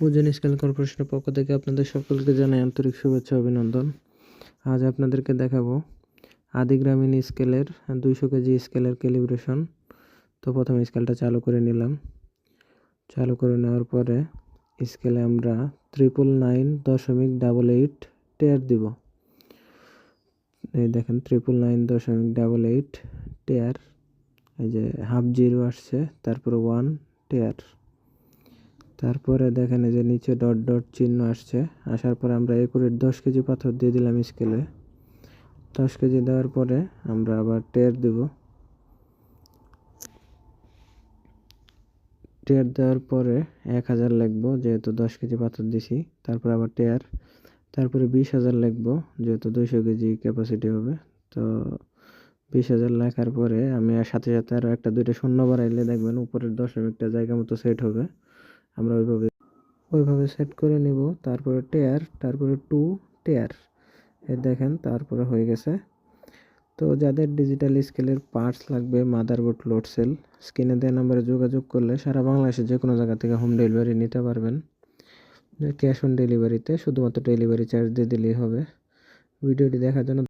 ওজন স্কেল কর্পোরেশনের পক্ষ থেকে আপনাদের সকলকে জানাই আন্তরিক শুভেচ্ছা অভিনন্দন। আজ আপনাদেরকে দেখাবো আদিগ্রামীণ স্কেলের দুইশো কেজি স্কেলের ক্যালিব্রেশন। তো প্রথমে স্কেলটা চালু করে নিলাম। চালু করে নেওয়ার পরে স্কেলে আমরা ট্রিপল নাইন দশমিক ডাবল এইট টেয়ার দিব। এই দেখেন ট্রিপল নাইন দশমিক ডাবল এইট টেয়ার এই যে হাফ জিরো আসছে, তারপরে ওয়ান টেয়ার তারপরে দেখেন এই যে নিচে ডট ডট চিহ্ন আসছে। আসার পরে আমরা একুরেট দশ কেজি পাথর দিয়ে দিলাম স্কেলে। দশ কেজি দেওয়ার পরে আমরা আবার টের দেব। টের দেওয়ার পরে এক হাজার লিখব যেহেতু দশ কেজি পাথর দিছি। তারপর আবার টেয়ার তারপরে বিশ হাজার লিখব যেহেতু দুইশো কেজি ক্যাপাসিটি হবে। তো বিশ হাজার লেখার পরে আমি সাথে সাথে আরও একটা, দুইটা শূন্য বাড়াইলে দেখবেন উপরের দশমিকটা জায়গা মতো সেট হবে। আমরা ওইভাবে ওইভাবে সেট করে নিব। তারপরে টেয়ার তারপরে টু টেয়ার এই দেখেন, তারপরে হয়ে গেছে। তো যাদের ডিজিটাল স্কেলের পার্টস লাগবে মাদারবোর্ড লোড সেল স্ক্রিনে দেওয়া নাম্বারে যোগাযোগ করলে সারা বাংলাদেশে যে কোনো জায়গা থেকে হোম ডেলিভারি নিতে পারবেন। ক্যাশ অন ডেলিভারিতে শুধুমাত্র ডেলিভারি চার্জ দিয়ে দিলেই হবে। ভিডিওটি দেখার জন্য